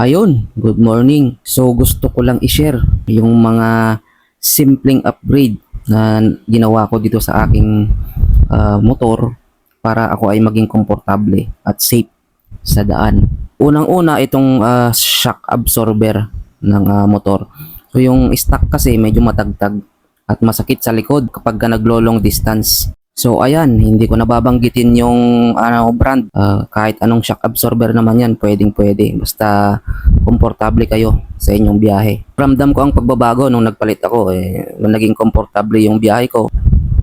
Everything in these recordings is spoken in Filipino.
Ayun, good morning. So gusto ko lang i-share yung mga simpleng upgrade na ginawa ko dito sa aking ah, motor para ako ay maging komportable at safe sa daan. Unang-una itong ah, shock absorber ng ah, motor. So yung stock kasi medyo matagtag at masakit sa likod kapag ka naglo-long distance. So ayan, hindi ko nababanggitin yung ano brand. Ah, kahit anong shock absorber naman yan, pwedeng pwede. Basta komportable kayo sa inyong biyahe. Ramdam ko ang pagbabago nung nagpalit ako. Eh, naging komportable yung biyahe ko.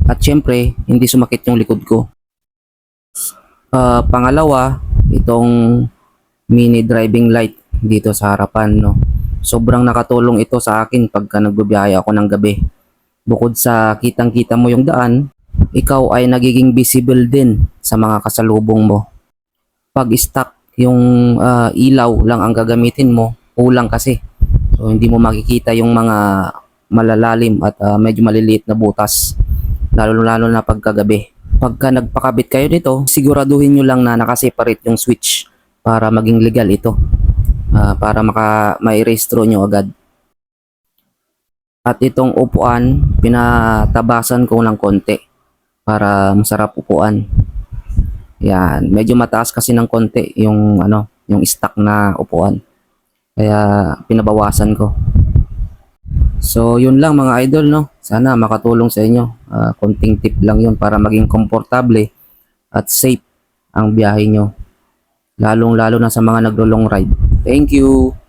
At syempre, hindi sumakit yung likod ko. Ah, pangalawa, itong mini driving light dito sa harapan. No? Sobrang nakatulong ito sa akin pagka nagbabiyahe ako ng gabi. Bukod sa kitang-kita mo yung daan, ikaw ay nagiging visible din sa mga kasalubong mo. Pag stuck yung ah, ilaw lang ang gagamitin mo, kulang kasi. So hindi mo makikita yung mga malalalim at ah, medyo maliliit na butas. Lalo-lalo na pagkagabi. Pagka nagpakabit kayo nito, siguraduhin nyo lang na nakaseparate yung switch para maging legal ito. Ah, para maka ma-erase nyo agad. At itong upuan, pinatabasan ko ng konti para masarap upuan. Yan, medyo mataas kasi ng konti yung ano, yung stock na upuan. Kaya pinabawasan ko. So, yun lang mga idol, no? Sana makatulong sa inyo. Ah, konting tip lang yun para maging komportable at safe ang biyahe nyo. Lalong-lalo na sa mga naglo-long ride. Thank you!